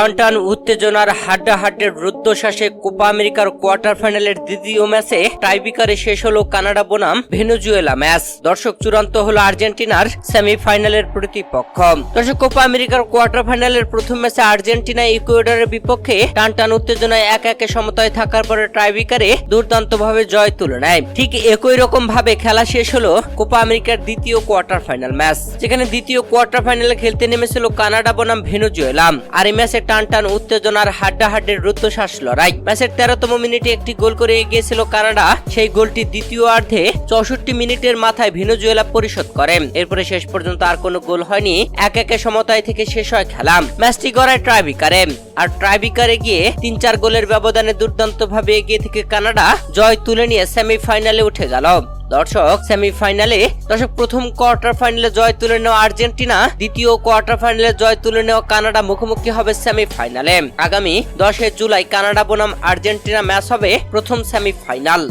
টান টান উত্তেজনার হাড্ডাহাড্ডের রুদ্ধশ্বাসে কোপা আমেরিকার কোয়ার্টার ফাইনালের দ্বিতীয় ম্যাচে টাইবিকারে শেষ হলো কানাডা বনাম ভেনেজুয়েলা ম্যাচ। দর্শক চূড়ান্ত হলো আর্জেন্টিনার সেমিফাইনালের প্রতিপক্ষ। দর্শক, কোপা আমেরিকার কোয়ার্টার ফাইনালের প্রথম ম্যাচে আর্জেন্টিনা ইকুয়েডরের বিপক্ষে টান টান উত্তেজনায় এক একে সমতায় থাকার পরে টাইবিকারে দুর্দান্ত ভাবে জয় তুলে নেয়। ঠিক একই রকম ভাবে খেলা শেষ হলো কোপা আমেরিকার দ্বিতীয় কোয়ার্টার ফাইনাল ম্যাচ, যেখানে দ্বিতীয় কোয়ার্টার ফাইনালে খেলতে নেমেছিল কানাডা বনাম ভেনেজুয়েলা। আর এই ম্যাচে টান টান উত্তেজনার হাড্ডাহাড্ডের রুদ্ধশ্বাস লড়াই। ম্যাচের তেরোতম মিনিটে একটি গোল করে এগিয়েছিল কানাডা। সেই গোলটি দ্বিতীয় অর্ধে চৌষট্টি মিনিটের মাথায় ভেনেজুয়েলা পরিশোধ করে। এরপরে শেষ পর্যন্ত আর কোনো গোল হয়নি। এক একে সমতায় থেকে শেষ হয় খেলা। ম্যাচটি গড়ায় ট্রাইবিকারে। আর ট্রাইবিকারে গিয়ে তিন চার গোলের ব্যবধানে দুর্দান্ত ভাবে এগিয়ে থেকে কানাডা জয় তুলে নিয়ে সেমিফাইনালে উঠে গেল। দর্শক সেমিফাইনালে দর্শক, প্রথম কোয়ার্টার ফাইনালে জয় তুলে নেওয়া আর্জেন্টিনা, দ্বিতীয় কোয়ার্টার ফাইনালে জয় তুলে নেওয়া কানাডা মুখোমুখি হবে সেমিফাইনালে আগামী দশই জুলাই কানাডা বনাম আর্জেন্টিনা ম্যাচ হবে প্রথম সেমিফাইনাল